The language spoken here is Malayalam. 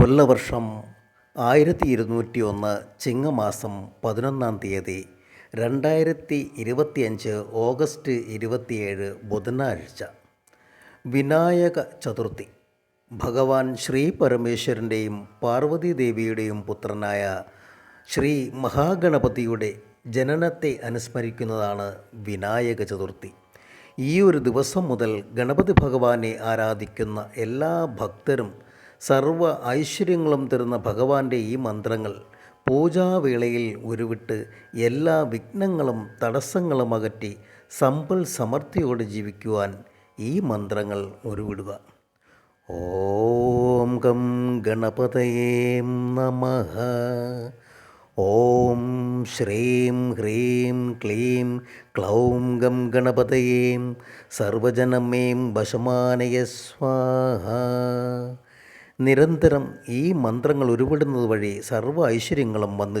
കൊല്ലവർഷം ആയിരത്തി ഇരുന്നൂറ്റി ഒന്ന് ചിങ്ങമാസം പതിനൊന്നാം തീയതി രണ്ടായിരത്തി ഇരുപത്തിയഞ്ച് ഓഗസ്റ്റ് ഇരുപത്തിയേഴ് ബുധനാഴ്ച. വിനായക ചതുർത്ഥി. ഭഗവാൻ ശ്രീ പരമേശ്വരന്റെയും പാർവതീദേവിയുടെയും പുത്രനായ ശ്രീ മഹാഗണപതിയുടെ ജനനത്തെ അനുസ്മരിക്കുന്നതാണ് വിനായക ചതുർത്ഥി. ഈ ഒരു ദിവസം മുതൽ ഗണപതി ഭഗവാനെ ആരാധിക്കുന്ന എല്ലാ ഭക്തരും സർവ ഐശ്വര്യങ്ങളും തരുന്ന ഭഗവാന്റെ ഈ മന്ത്രങ്ങൾ പൂജാവേളയിൽ ഉരുവിട്ട് എല്ലാ വിഘ്നങ്ങളും തടസ്സങ്ങളും അകറ്റി സമ്പൽ സമൃദ്ധിയോടെ ജീവിക്കുവാൻ ഈ മന്ത്രങ്ങൾ ഉരുവിടുക. ഓം ഗം ഗണപതയേ നമ. ഓം ശ്രീം ഹ്രീം ക്ലീം ക്ലൗം ഗം ഗണപതയേം. സർവജനമേം വശമാനയ സ്വാഹ. നിരന്തരം ഈ മന്ത്രങ്ങൾ ഉരുവിടുന്നത് വഴി സർവ ഐശ്വര്യങ്ങളും വന്നു